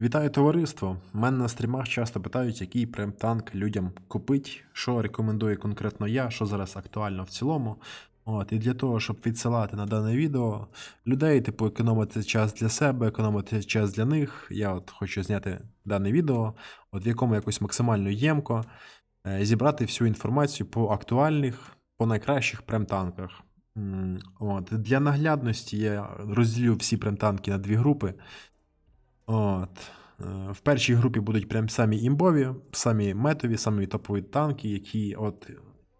Вітаю товариство! Мене на стрімах часто питають, який прем-танк людям купить, що рекомендую конкретно я, що зараз актуально в цілому. От, і для того, щоб відсилати на дане відео людей, типу, економити час для себе, економити час для них. Я от хочу зняти дане відео, от в якому якось максимально ємко е, зібрати всю інформацію по актуальних, по найкращих прем-танках. От, для наглядності я розділю всі прем-танки на дві групи. От. е, В першій групі будуть прям самі імбові, самі метові, самі топові танки, які, от,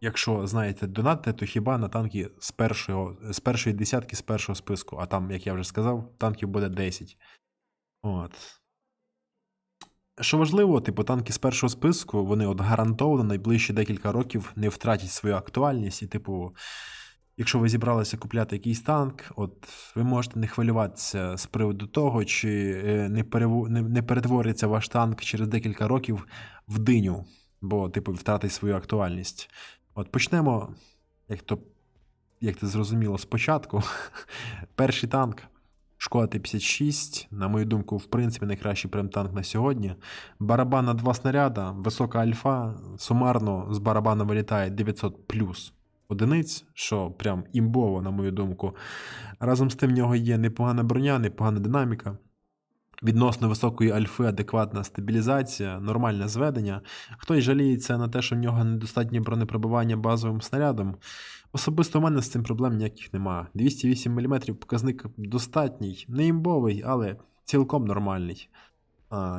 якщо знаєте донати, то хіба на танки з, першого, з першої десятки, з першого списку, а там, як я вже сказав, танків буде 10. От. Що важливо, типу, танки з першого списку, вони от гарантовано найближчі декілька років не втратять свою актуальність. І, типу, якщо ви зібралися купляти якийсь танк, от ви можете не хвилюватися з приводу того, чи е, не, перево... не, перетвориться ваш танк через декілька років в диню, бо, типу, втратить свою актуальність. От почнемо, як то, як це зрозуміло, спочатку. Перший танк. Шкода Т-56, на мою думку, в принципі, найкращий прем-танк на сьогодні. Барабан на два снаряда, висока альфа, сумарно з барабана вилітає 900 плюс одиниць, що прям імбово, на мою думку. Разом з тим, в нього є непогана броня, непогана динаміка. Відносно високої альфи, адекватна стабілізація, нормальне зведення. Хтось жаліється на те, що в нього недостатнє бронепробивання базовим снарядом. Особисто у мене з цим проблем ніяких нема. 208 мм показник достатній, не імбовий, але цілком нормальний.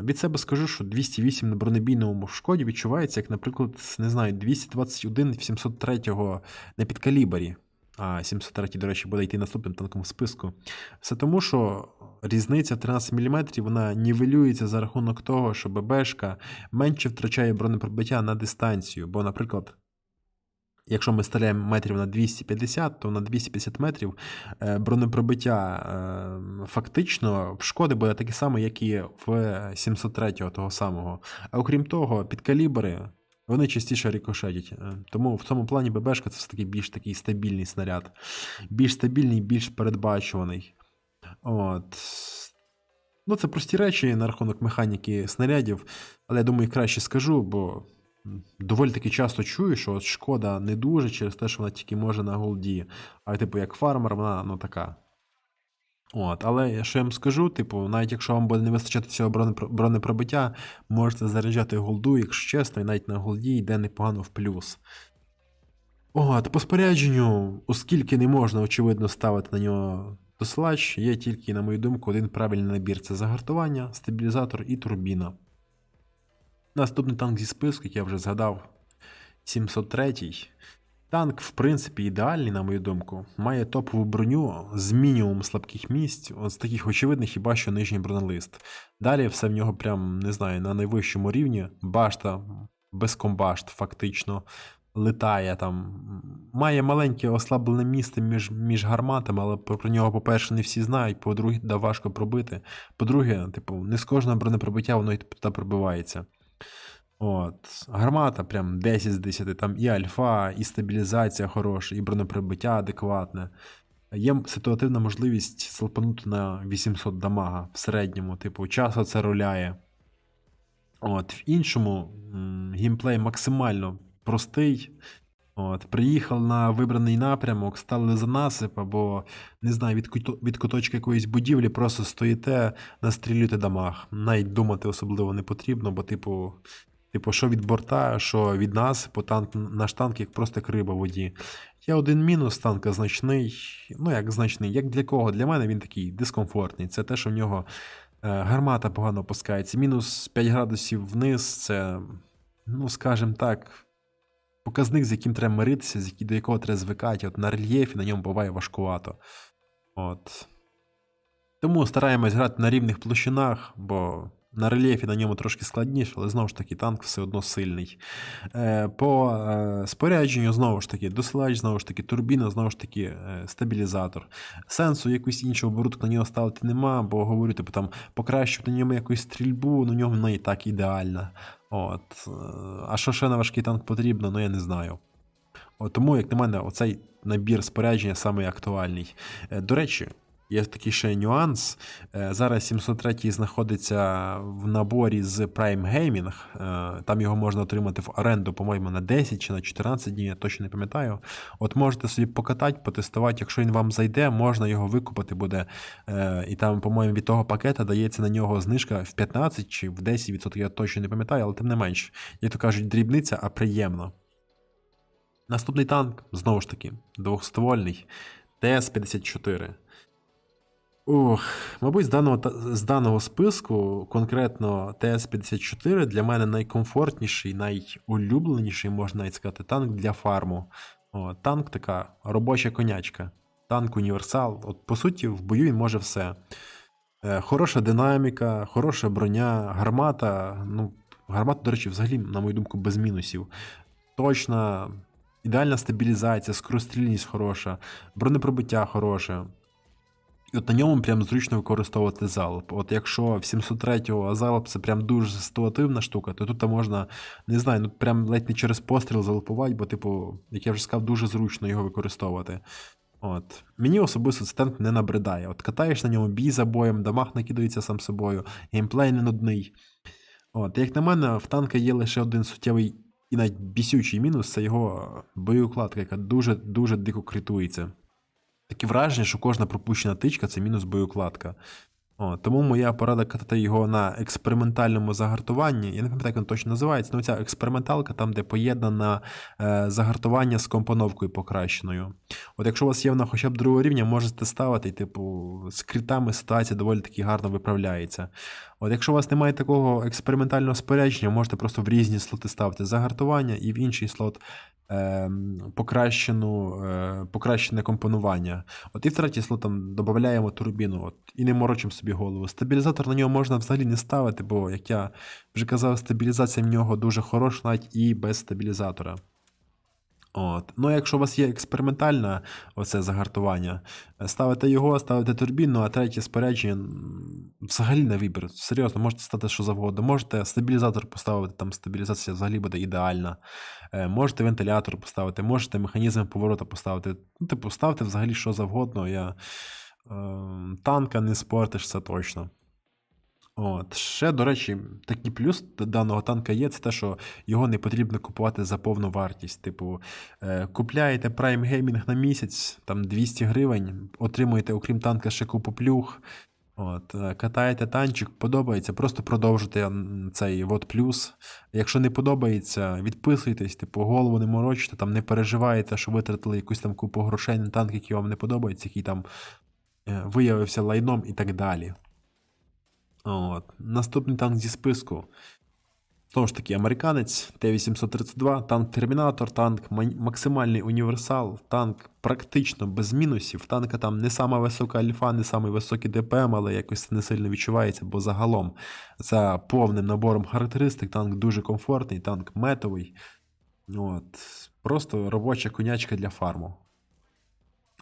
Від себе скажу, що 208 на бронебійному шкоді відчувається, як, наприклад, не знаю, 221 в 703 на підкалібрі. А 703, до речі, буде йти наступним танком в списку. Все тому, що різниця в 13 мм вона нівелюється за рахунок того, що ББшка менше втрачає бронепробиття на дистанцію. Бо, наприклад, якщо ми стріляємо метрів на 250, то на 250 метрів е, бронепробиття е, фактично шкоди буде таке саме, як і в 703 того самого. А окрім того, підкалібри. Вони частіше рикошетять. Е, Тому в цьому плані ББшка це все-таки більш такий стабільний снаряд. Більш стабільний, більш передбачуваний. От. Ну, це прості речі на рахунок механіки снарядів, але я думаю, краще скажу, бо доволі таки часто чую, що от шкода не дуже через те, що вона тільки може на голді. А типу, як фармер, вона ну така. От, але що я вам скажу, типу, навіть якщо вам буде не вистачати цього бронепробиття, можете заряджати голду, якщо чесно, і навіть на голді йде непогано в плюс. От, по спорядженню, оскільки не можна, очевидно, ставити на нього досилач, є тільки, на мою думку, один правильний набір це загартування, стабілізатор і турбіна. Наступний танк зі списку, як я вже згадав, 703. Танк, в принципі, ідеальний, на мою думку. Має топову броню з мінімум слабких місць, от з таких очевидних хіба що нижній бронелист. Далі все в нього прям, не знаю, на найвищому рівні. Башта без комбашт, фактично. Летає там. Має маленьке ослаблене місце між, між гарматами, але про, нього, по-перше, не всі знають, по-друге, да важко пробити. По-друге, типу, не з кожного бронепробиття воно і туди пробивається. От, гармата прям 10 з 10, там і альфа, і стабілізація хороша, і бронеприбиття адекватне. Є ситуативна можливість слопанути на 800 дамага в середньому, типу, часу це руляє. От, в іншому геймплей максимально простий. От, приїхав на вибраний напрямок, стали за насип, або, не знаю, від, від куточка якоїсь будівлі просто стоїте, настрілюєте дамаг. Навіть думати особливо не потрібно, бо, типу, Типу, що від борта, що від нас, бо танк, наш танк як просто як риба в воді. Є один мінус танка значний. Ну, як значний, як для кого? Для мене він такий дискомфортний. Це те, що в нього е, гармата погано опускається. Мінус 5 градусів вниз це, ну, скажімо так, показник, з яким треба миритися, з до якого треба звикати. От на рельєфі на ньому буває важкувато. От. Тому стараємось грати на рівних площинах, бо на рельєфі на ньому трошки складніше, але знову ж таки танк все одно сильний. Е, по е, спорядженню, знову ж таки, досилач, знову ж таки, турбіна, знову ж таки, е, стабілізатор. Сенсу якусь іншу оборудку на нього ставити нема, бо говорю, типу там покращити на ньому якусь стрільбу, на нього вона і так ідеальна. От. е, А що ще на важкий танк потрібно, ну я не знаю. От тому, як на мене, оцей набір спорядження саме актуальний. Е, До речі, Є такий ще нюанс. Е, Зараз 703 знаходиться в наборі з Prime Gaming. Е, Там його можна отримати в оренду, по-моєму, на 10 чи на 14 днів, я точно не пам'ятаю. От можете собі покатати, потестувати. Якщо він вам зайде, можна його викупити буде. Е, І там, по-моєму, від того пакета дається на нього знижка в 15 чи в 10%, я точно не пам'ятаю, але тим не менш. Як то кажуть, дрібниця, а приємно. Наступний танк, знову ж таки, двохствольний ТС-54. Ох, мабуть, з даного, з даного списку, конкретно ТС-54 для мене найкомфортніший, найулюбленіший, можна навіть сказати, танк для фарму. О, танк така робоча конячка. Танк універсал. От, по суті, в бою він може все. Е, хороша динаміка, хороша броня, гармата. Ну, гармата, до речі, взагалі, на мою думку, без мінусів. Точна, ідеальна стабілізація, скорострільність хороша, бронепробиття хороше. І от на ньому прям зручно використовувати залп. От якщо в 703-го залп це прям дуже ситуативна штука, то тут можна, не знаю, ну прям ледь не через постріл залпувати, бо, типу, як я вже сказав, дуже зручно його використовувати. От. Мені особисто цей танк не набридає. От катаєш на ньому бій за боєм, дамаг накидається сам собою, геймплей не нудний. От, як на мене, в танка є лише один суттєвий і навіть бісючий мінус це його боєукладка, яка дуже-дуже дико критується. Таке враження, що кожна пропущена тичка це мінус боєукладка. О, тому моя порада катати його на експериментальному загартуванні. Я не пам'ятаю, як він точно називається, але ця експерименталка, там, де поєднана е, загартування з компоновкою покращеною. От якщо у вас є вона хоча б другого рівня, можете ставити, і, типу, з критами ситуація доволі таки гарно виправляється. От якщо у вас немає такого експериментального спорядження, можете просто в різні слоти ставити загартування і в інший слот е, покращену, е, покращене компонування. От і в третій слот там додаємо турбіну от, і не морочимо собі голову. Стабілізатор на нього можна взагалі не ставити, бо, як я вже казав, стабілізація в нього дуже хороша, навіть і без стабілізатора. От. Ну, якщо у вас є експериментальне оце загартування, е, ставите його, ставите турбіну, а третє спорядження взагалі на вибір. Серйозно, можете стати що завгодно. Можете стабілізатор поставити, там стабілізація взагалі буде ідеальна. Е, Можете вентилятор поставити, можете механізм повороту поставити. Ну, типу, ставте взагалі що завгодно. Я, е, танка не спортиш, це точно. От. Ще, до речі, такий плюс даного танка є, це те, що його не потрібно купувати за повну вартість. Типу, е, купляєте Prime Gaming на місяць, там 200 гривень, отримуєте, окрім танка, ще купу плюх. От, е, катаєте танчик, подобається, просто продовжуйте цей от плюс. Якщо не подобається, відписуйтесь, типу, голову не морочите, там не переживаєте, що витратили якусь там купу грошей на танк, який вам не подобається, який там е, виявився лайном і так далі. От. Наступний танк зі списку. Знову ж таки, американець Т-832, танк Термінатор, танк максимальний універсал, танк практично без мінусів. Танка там не сама висока альфа, не самий високий ДПМ, але якось це не сильно відчувається, бо загалом за повним набором характеристик танк дуже комфортний, танк метовий. От. Просто робоча конячка для фарму.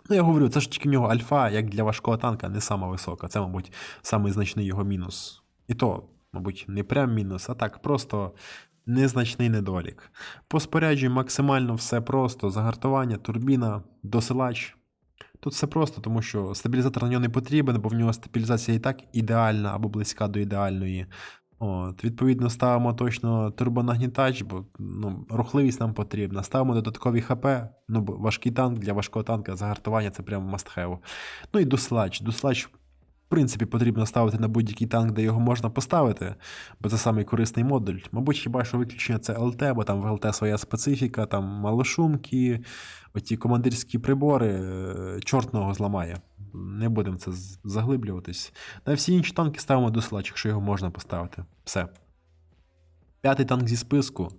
Ну, я говорю, це ж тільки в нього альфа, як для важкого танка, не сама висока. Це, мабуть, самий значний його мінус. І то, мабуть, не прям мінус, а так, просто незначний недолік. По спорядженню максимально все просто: загартування, турбіна, досилач. Тут все просто, тому що стабілізатор на нього не потрібен, бо в нього стабілізація і так ідеальна або близька до ідеальної. От, відповідно, ставимо точно турбонагнітач, бо ну, рухливість нам потрібна. Ставимо додаткові ХП. Ну, важкий танк для важкого танка загартування це прямо have. Ну і дуслач. Дуслач, в принципі, потрібно ставити на будь-який танк, де його можна поставити, бо це самий корисний модуль. Мабуть, хіба що виключення це ЛТ, бо там в ЛТ своя специфіка, там малошумки, оті командирські прибори, е, чортного зламає. Не будемо це заглиблюватись. На всі інші танки ставимо дуслач, якщо його можна поставити. Все. П'ятий танк зі списку.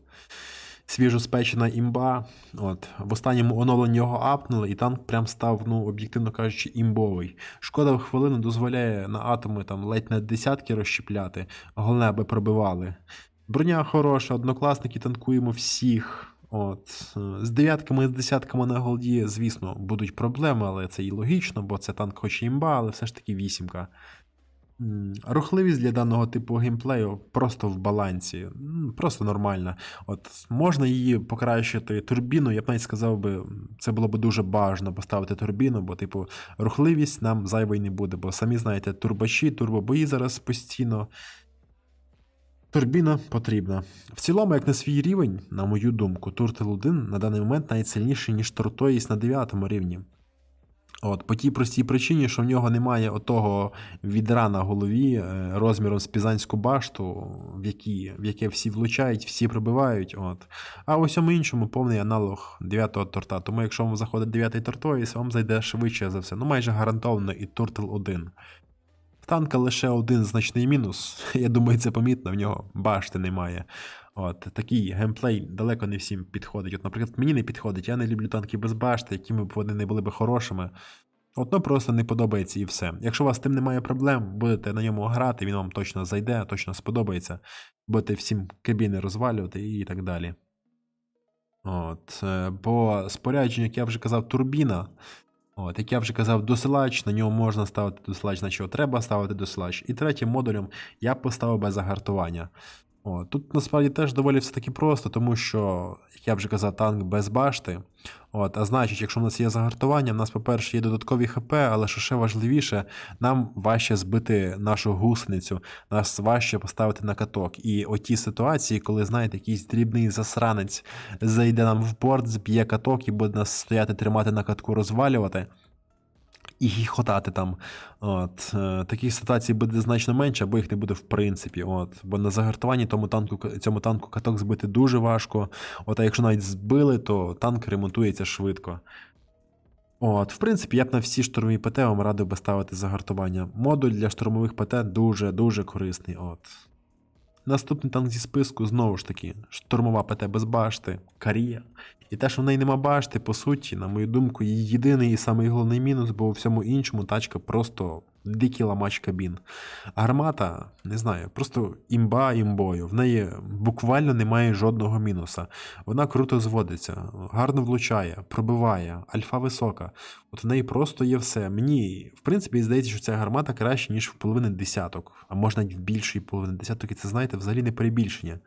Свіжоспечена імба. От, в останньому оновленні його апнули, і танк прям став, ну, об'єктивно кажучи, імбовий. Шкода в хвилину дозволяє на атоми там ледь не десятки розщепляти, головне, аби пробивали. Броня хороша, однокласники танкуємо всіх. От. е, З дев'ятками, і з десятками на голді, звісно, будуть проблеми, але це і логічно, бо це танк хоч і імба, але все ж таки вісімка. Рухливість для даного типу геймплею просто в балансі, просто нормальна. От можна її покращити турбіну, я б навіть сказав би, це було б дуже бажано поставити турбіну, бо, типу, рухливість нам зайвої не буде, бо самі знаєте, турбачі, турбобої зараз постійно. Турбіна потрібна. В цілому, як на свій рівень, на мою думку, Turtle 1 на даний момент навіть сильніший, ніж Tortoise на 9 рівні. От, по тій простій причині, що в нього немає отого відра на голові е, розміром з пізанську башту, в, які, в яке всі влучають, всі пробивають. От. А у всьому іншому повний аналог 9-го торта. Тому якщо вам заходить 9-й тортоїс, вам зайде швидше за все. Ну майже гарантовано і Turtle 1. Танка лише один значний мінус. Я думаю, це помітно, в нього башти немає. От, такий геймплей далеко не всім підходить. От, наприклад, мені не підходить, я не люблю танки без башти, якими б вони не були б хорошими. От, ну просто не подобається і все. Якщо у вас з тим немає проблем, будете на ньому грати, він вам точно зайде, точно сподобається. Будете всім кабіни розвалювати і так далі. От, е, по спорядженню, як я вже казав, турбіна. От, як я вже казав, досилач, на нього можна ставити досилач, на чого треба ставити досилач. І третім модулем я поставив без загартування. От, тут насправді теж доволі все таки просто, тому що, як я вже казав, танк без башти. От, а значить, якщо в нас є загартування, в нас, по-перше, є додаткові ХП, але що ще важливіше, нам важче збити нашу гусеницю, нас важче поставити на каток. І оті ситуації, коли, знаєте, якийсь дрібний засранець зайде нам в порт, зб'є каток і буде нас стояти, тримати на катку, розвалювати. І гіхотати там. От, е, таких ситуацій буде значно менше, або їх не буде в принципі. От, бо на загартуванні тому танку, цьому танку каток збити дуже важко. От, а якщо навіть збили, то танк ремонтується швидко. От, в принципі, я б на всі штурмові ПТ вам радив би ставити загартування. Модуль для штурмових ПТ дуже-дуже корисний. От. Наступний танк зі списку знову ж таки, штурмова ПТ без башти, Карія. І те, що в неї нема башти, по суті, на мою думку, її єдиний і самий головний мінус, бо у всьому іншому тачка просто дикий ламач кабін. Гармата, не знаю, просто імба імбою. В неї буквально немає жодного мінуса. Вона круто зводиться, гарно влучає, пробиває, альфа висока. От в неї просто є все. Мені, в принципі, здається, що ця гармата краще, ніж в половини десяток, а можна навіть в більшої половини десяток, і це, знаєте, взагалі не перебільшення.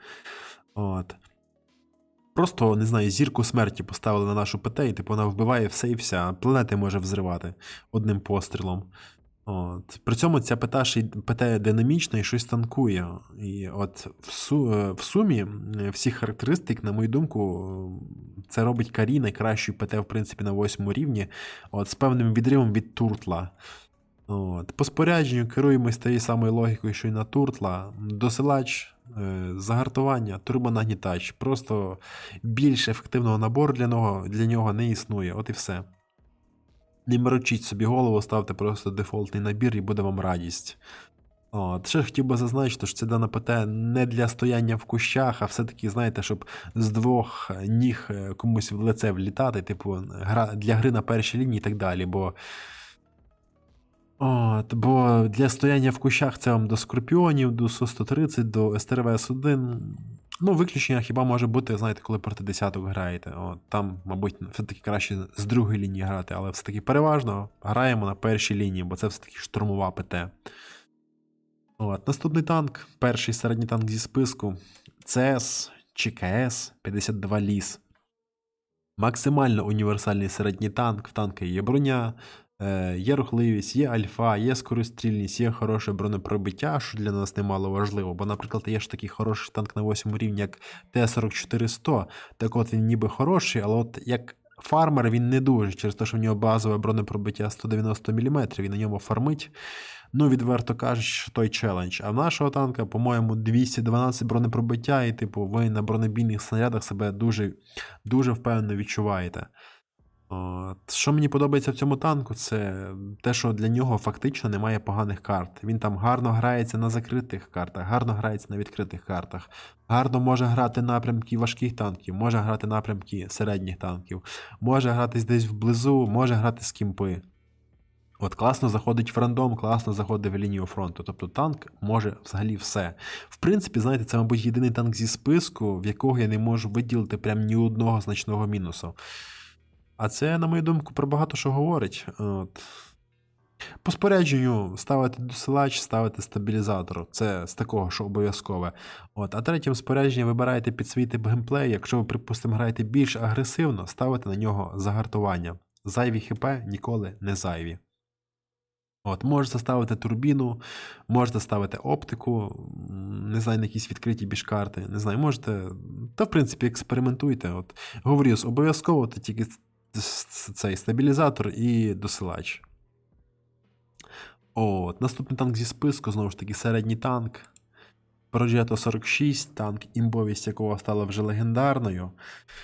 От. Просто, не знаю, зірку смерті поставили на нашу ПТ, і типу вона вбиває все і вся. Планети може взривати одним пострілом. От. При цьому ця ПТ ПТ динамічна і щось танкує. І от в, су, е, в сумі всіх характеристик, на мою думку, це робить Карі найкращою ПТ, в принципі, на восьмому рівні, от, з певним відривом від Туртла. От. По спорядженню керуємось тією самою логікою, що й на Туртла. Досилач, е, загартування, турбонагнітач. Просто більш ефективного набору для нього, для нього не існує. От і все. Не морочіть собі голову, ставте просто дефолтний набір і буде вам радість. От. Ще хотів би зазначити, що це дана ПТ не для стояння в кущах, а все-таки, знаєте, щоб з двох ніг е, комусь в лице влітати, типу, гра, для гри на першій лінії і так далі. Бо От, бо для стояння в кущах це вам до скорпіонів, до Су-130, до СТРВС-1. Ну, виключення хіба може бути, знаєте, коли проти десяток граєте. От, там, мабуть, все-таки краще з другої лінії грати, але все-таки переважно граємо на першій лінії, бо це все-таки штурмова ПТ. От, наступний танк, перший середній танк зі списку. ЦС чи КС 52 ліс. Максимально універсальний середній танк. В танка є броня, є рухливість, є альфа, є скорострільність, є хороше бронепробиття, що для нас немало важливо. Бо, наприклад, є ж такий хороший танк на 8 рівні, як Т-44-100. Так от він ніби хороший, але от як фармер він не дуже, через те, що в нього базове бронепробиття 190 мм, і на ньому фармить. Ну, відверто кажучи, той челендж. А в нашого танка, по-моєму, 212 бронепробиття, і, типу, ви на бронебійних снарядах себе дуже, дуже впевнено відчуваєте. Що мені подобається в цьому танку, це те, що для нього фактично немає поганих карт. Він там гарно грається на закритих картах, гарно грається на відкритих картах, гарно може грати напрямки важких танків, може грати напрямки середніх танків, може гратись десь вблизу, може грати з кімпи. От класно заходить в рандом, класно заходить в лінію фронту. Тобто танк може взагалі все. В принципі, знаєте, це, мабуть, єдиний танк зі списку, в якого я не можу виділити прям ні одного значного мінусу. А це, на мою думку, про багато що говорить. От. По спорядженню ставити досилач, ставити стабілізатор. Це з такого, що обов'язкове. От. А третім спорядження вибираєте під свій тип геймплею. Якщо ви, припустимо, граєте більш агресивно, ставите на нього загартування. Зайві хп ніколи не зайві. От, можете ставити турбіну, можете ставити оптику, не знаю, на якісь відкриті бішкарти, не знаю, можете. Та, в принципі, експериментуйте. От, говорю, обов'язково то тільки цей стабілізатор і досилач. От, наступний танк зі списку, знову ж таки, середній танк. Progetto 46, танк, імбовість якого стала вже легендарною.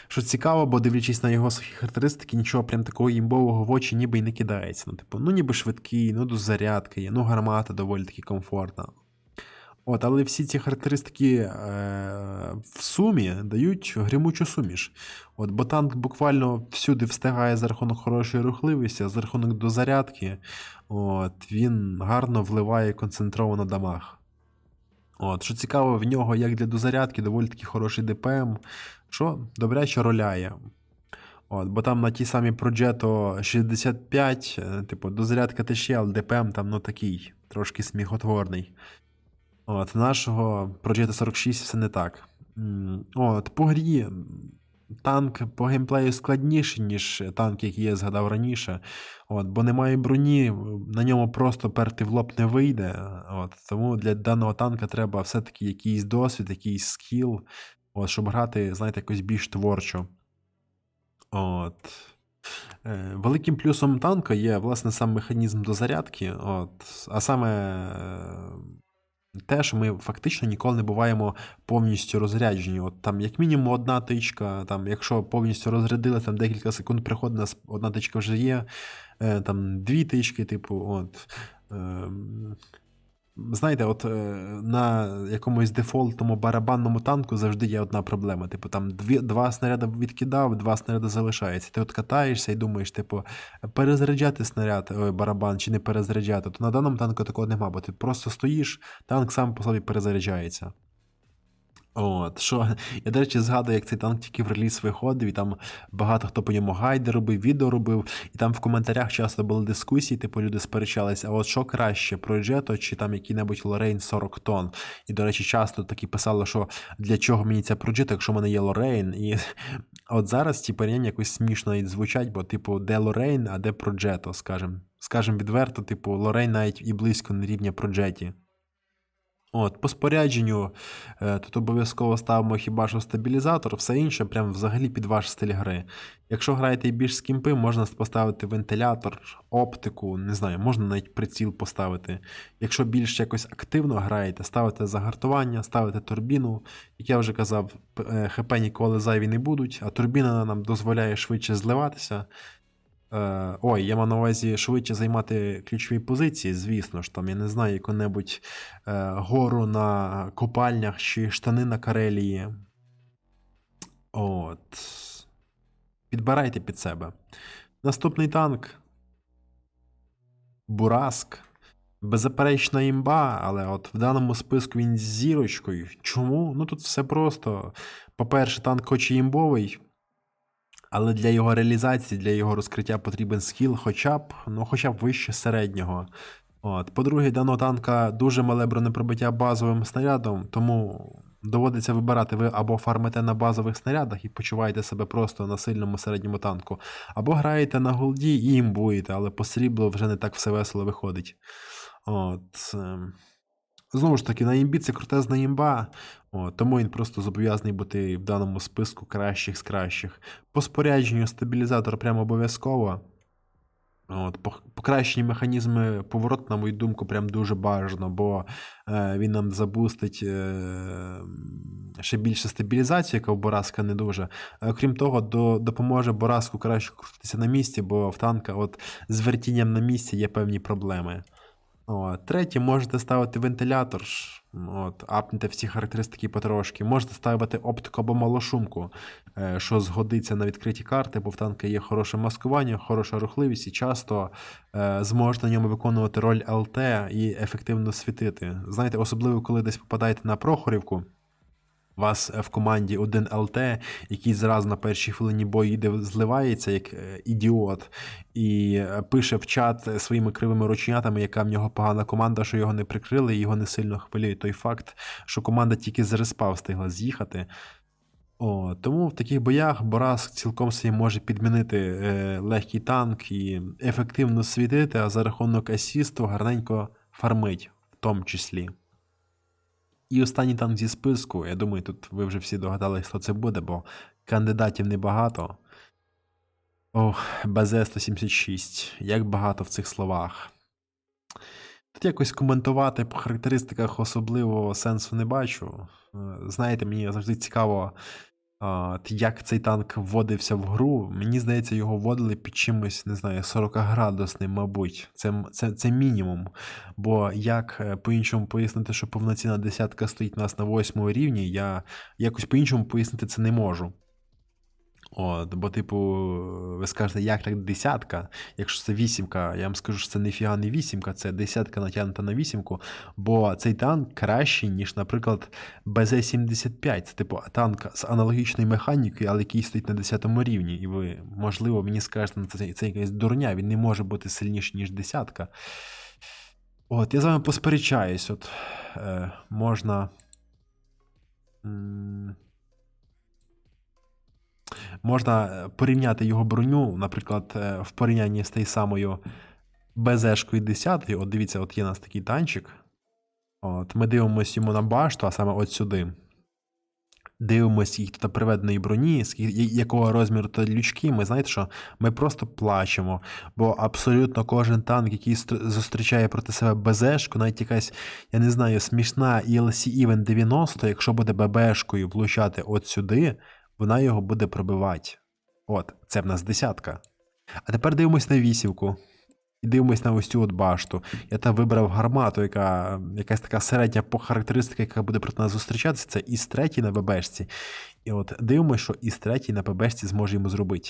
Що цікаво, бо дивлячись на його сухі характеристики, нічого прям такого імбового в очі ніби й не кидається. Ну, типу, ну ніби швидкий, ну до зарядки є, ну гармата доволі таки комфортна. От, але всі ці характеристики е, в сумі дають гримучу суміш. От, бо танк буквально всюди встигає за рахунок хорошої рухливості, за рахунок дозарядки, от, він гарно вливає концентровано дамаг. От, що цікаво, в нього, як для дозарядки, доволі таки хороший ДПМ, що добряче роляє. От, бо там на ті самі Progetto 65, е, типу, дозарядка теж є, але ДПМ там ну такий, трошки сміхотворний. От, нашого Progetto 46 все не так. От, по грі танк по геймплею складніший, ніж танк, який я згадав раніше. От, бо немає броні, на ньому просто перти в лоб не вийде. От, тому для даного танка треба все-таки якийсь досвід, якийсь скіл, от, щоб грати, знаєте, якось більш творчо. От. Е, Великим плюсом танка є, власне, сам механізм дозарядки, от, а саме те, що ми фактично ніколи не буваємо повністю розряджені. От там, як мінімум, одна тичка, там, якщо повністю розрядили, там декілька секунд приходить, нас одна тичка вже є, е, там дві тички, типу, от. Знаєте, от е, на якомусь дефолтному барабанному танку завжди є одна проблема. Типу, там дві, два снаряди відкидав, два снаряди залишається. Ти от катаєшся і думаєш, типу, перезаряджати снаряд, ой, барабан чи не перезаряджати. То на даному танку такого нема, бо ти просто стоїш, танк сам по собі перезаряджається. От, що, я, до речі, згадую, як цей танк тільки в реліз виходив, і там багато хто по ньому гайди робив, відео робив, і там в коментарях часто були дискусії, типу люди сперечалися, а от що краще, Progetto чи там який-небудь Lorraine 40 тонн. І, до речі, часто такі писали, що для чого мені ця Progetto, якщо в мене є Lorraine. І от зараз ті порівняння якось смішно навіть звучать, бо, типу, де Lorraine, а де Progetto, скажем. Скажем відверто, типу, Lorraine навіть і близько не рівня Progetto. От, по спорядженню е, тут обов'язково ставимо хіба що стабілізатор, все інше прям взагалі під ваш стиль гри. Якщо граєте більш з кімпи, можна поставити вентилятор, оптику, не знаю, можна навіть приціл поставити. Якщо більш якось активно граєте, ставите загартування, ставите турбіну. Як я вже казав, е, ХП ніколи зайві не будуть, а турбіна нам дозволяє швидше зливатися. Е, ой, я маю на увазі швидше займати ключові позиції, звісно ж, там, я не знаю, яку-небудь е, гору на копальнях чи штани на Карелії. От. Підбирайте під себе. Наступний танк. Бураск. Беззаперечна імба, але от в даному списку він з зірочкою. Чому? Ну тут все просто. По-перше, танк хоч і імбовий, але для його реалізації, для його розкриття потрібен скіл хоча б, ну, хоча б вище середнього. От. По-друге, даного танка дуже мале бронепробиття базовим снарядом, тому доводиться вибирати ви або фармите на базових снарядах і почуваєте себе просто на сильному середньому танку, або граєте на голді і імбуєте, але по сріблу вже не так все весело виходить. От. ем. Знову ж таки, на імбі це крутезна імба, О, тому він просто зобов'язаний бути в даному списку кращих з кращих. По спорядженню стабілізатор прямо обов'язково. От, покращені механізми повороту, на мою думку, прям дуже бажано, бо е, він нам забустить е, ще більше стабілізацію, яка в Бораска не дуже. Е, Крім того, до, допоможе Бораску краще крутитися на місці, бо в танка от, з вертінням на місці є певні проблеми. От. Третє, можете ставити вентилятор, от, апнете всі характеристики потрошки. Можете ставити оптику або малошумку, е, що згодиться на відкриті карти, бо в танка є хороше маскування, хороша рухливість і часто е, зможете на ньому виконувати роль ЛТ і ефективно світити. Знаєте, особливо коли десь попадаєте на Прохорівку. Вас е, в команді один ЛТ, який зразу на першій хвилині бою йде, зливається як е, ідіот, і е, пише в чат своїми кривими рученятами, яка в нього погана команда, що його не прикрили, і його не сильно хвилює той факт, що команда тільки з респа встигла з'їхати. О, тому в таких боях Борас цілком собі може підмінити е, легкий танк і ефективно світити, а за рахунок асісту гарненько фармить в тому числі. І останній танк зі списку, я думаю, тут ви вже всі догадались, хто це буде, бо кандидатів небагато. Ох, БЗ-176. Як багато в цих словах. Тут якось коментувати по характеристиках особливого сенсу не бачу. Е, Знаєте, мені завжди цікаво, як цей танк вводився в гру. Мені здається, його вводили під чимось, не знаю, 40-градусним, мабуть. Це, це, це мінімум. Бо як е, по-іншому пояснити, що повноцінна десятка стоїть у нас на восьмому рівні, я якось по-іншому пояснити це не можу. От, бо, типу, ви скажете, як так десятка? Якщо це вісімка, я вам скажу, що це ніфіга не вісімка, це десятка натягнута на вісімку, бо цей танк кращий, ніж, наприклад, БЗ-75. Це типу танк з аналогічною механікою, але який стоїть на 10 рівні. І ви, можливо, мені скажете, ну, це, це якась дурня, він не може бути сильніший, ніж десятка. От, я з вами посперечаюсь. От, е, можна. м, Можна е, порівняти його броню, наприклад, е, в порівнянні з тією самою БЗшкою 10. От дивіться, от є у нас такий танчик. От, ми дивимося йому на башту, а саме от сюди. Дивимося, скільки тут приведеної броні, якого розміру тут лючки. Ми знаєте що? Ми просто плачемо. Бо абсолютно кожен танк, який зустрічає проти себе БЗшку, навіть якась, я не знаю, смішна ELC Even 90, якщо буде ББшкою влучати от сюди, вона його буде пробивати. От, це в нас десятка. А тепер дивимось на вісівку. І дивимось на ось цю от башту. Я там вибрав гармату, яка якась така середня по характеристика, яка буде проти нас зустрічатися. Це із третій на ББшці. І от дивимось, що із третій на ББшці зможе йому зробити.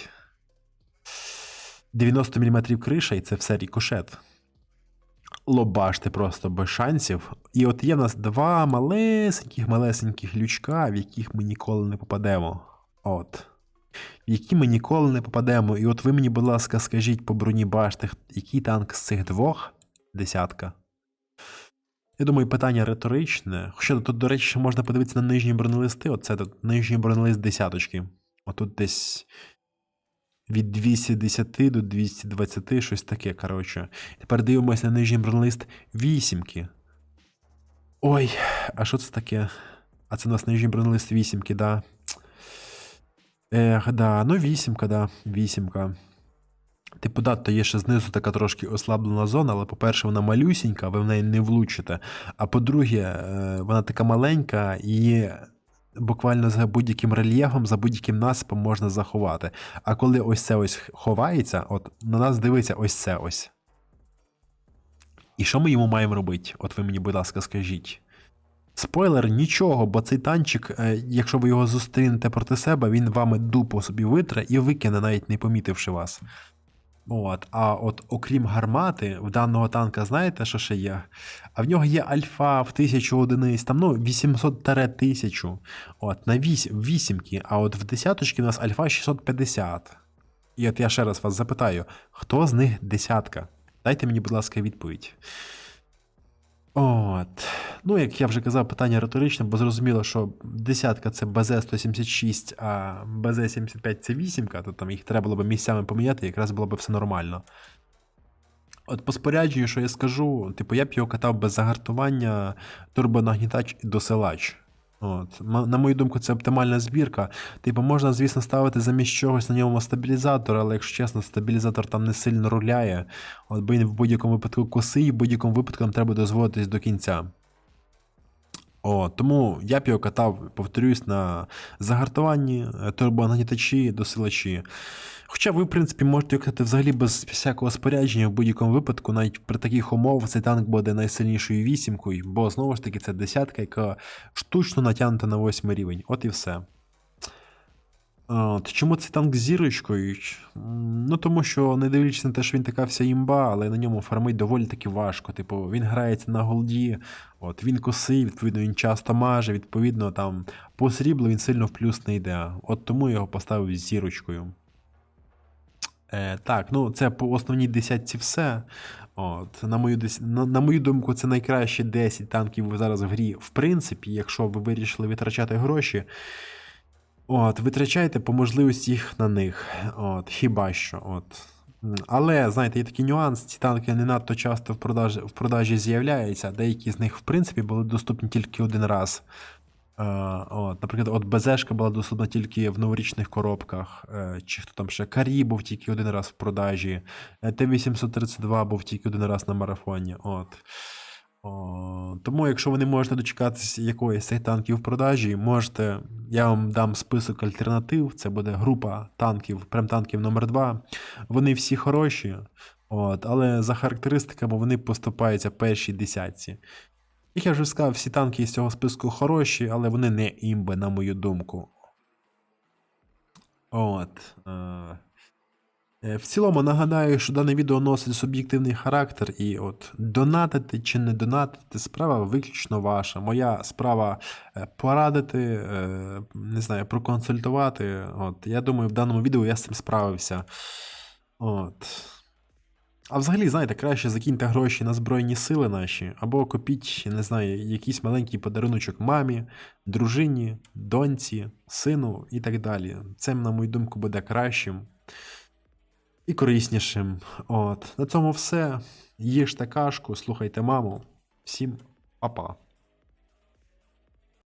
90 мм криша, і це все рікошет. Лобашти просто без шансів. І от є в нас два малесеньких, малесеньких лючка, в яких ми ніколи не попадемо. От. В які ми ніколи не попадемо. І от ви мені, будь ласка, скажіть по броні башти, який танк з цих двох десятка. Я думаю, питання риторичне. Хоча тут, до речі, можна подивитися на нижні бронелисти. Оце тут нижній бронелист десяточки. Отут десь від 210 до 220, щось таке, коротше. Тепер дивимося на нижній бронелист вісімки. Ой, а що це таке? А це у нас нижній бронелист вісімки, да. Ех, да, ну вісімка, да, вісімка. Типу, да, то є ще знизу така трошки ослаблена зона, але, по-перше, вона малюсінька, ви в неї не влучите. А по-друге, е, вона така маленька і буквально за будь-яким рельєфом, за будь-яким насипом можна заховати. А коли ось це ось ховається, от на нас дивиться ось це ось. І що ми йому маємо робити? От ви мені, будь ласка, скажіть. Спойлер, нічого, бо цей танчик, е, якщо ви його зустрінете проти себе, він вами дупу собі витре і викине, навіть не помітивши вас. От, а от окрім гармати, в даного танка, знаєте, що ще є? А в нього є альфа в 1000 одиниць, там ну 800-1000. От, на 8, вісімки, а от в десяточки у нас альфа 650. І от я ще раз вас запитаю: хто з них десятка? Дайте мені, будь ласка, відповідь. От. Ну, як я вже казав, питання риторичне, бо зрозуміло, що десятка це БЗ-176, а БЗ-75 це вісімка, то там їх треба було б місцями поміняти, якраз було б все нормально. От по спорядженню, що я скажу, типу, я б його катав без загартування, турбонагнітач і досилач. От. На мою думку, це оптимальна збірка. Типу, можна, звісно, ставити замість чогось на ньому стабілізатор, але якщо чесно, стабілізатор там не сильно руляє. От, бо він в будь-якому випадку косий, в будь-якому випадку нам треба дозволитись до кінця. О, тому я б його катав, повторюсь, на загартуванні, е, турбонагнітачі, досилачі. Хоча ви, в принципі, можете його взагалі без всякого спорядження в будь-якому випадку, навіть при таких умовах цей танк буде найсильнішою вісімкою, бо знову ж таки це десятка, яка штучно натягнута на восьмий рівень. От і все. От, чому цей танк з зірочкою? Ну, тому що, не дивлячись на те, що він така вся імба, але на ньому фармить доволі таки важко. Типу, він грається на голді, от, він косий, відповідно, він часто маже, відповідно, там, по сріблу він сильно в плюс не йде. От тому я його поставив з зірочкою. Е, так, ну це по основній десятці все. От, на, мою, на, на мою думку, це найкращі 10 танків зараз в грі. В принципі, якщо ви вирішили витрачати гроші, от, витрачайте по можливості їх на них. От, хіба що. От. Але, знаєте, є такий нюанс, ці танки не надто часто в продажі, в продажі з'являються, деякі з них, в принципі, були доступні тільки один раз. Е, от, наприклад, от БЗшка була доступна тільки в новорічних коробках, е, чи хто там ще Карі був тільки один раз в продажі, е, Т-832 був тільки один раз на марафоні. От. О, тому, якщо ви не можете дочекатися якоїсь цих танків в продажі, можете, я вам дам список альтернатив. Це буде група танків, прем-танків номер 2 Вони всі хороші, от, але за характеристиками вони поступаються першій десятці. Як я вже сказав, всі танки з цього списку хороші, але вони не імби, на мою думку. От. Е, е, в цілому нагадаю, що дане відео носить суб'єктивний характер, і от донатити чи не донатити справа виключно ваша. Моя справа е, порадити, не знаю, проконсультувати. От, я думаю, в даному відео я з цим справився. От. А взагалі, знаєте, краще закиньте гроші на Збройні сили наші, або купіть, не знаю, якийсь маленький подаруночок мамі, дружині, доньці, сину і так далі. Це, на мою думку, буде кращим і кориснішим. От. На цьому все. Їжте кашку, слухайте маму. Всім па-па.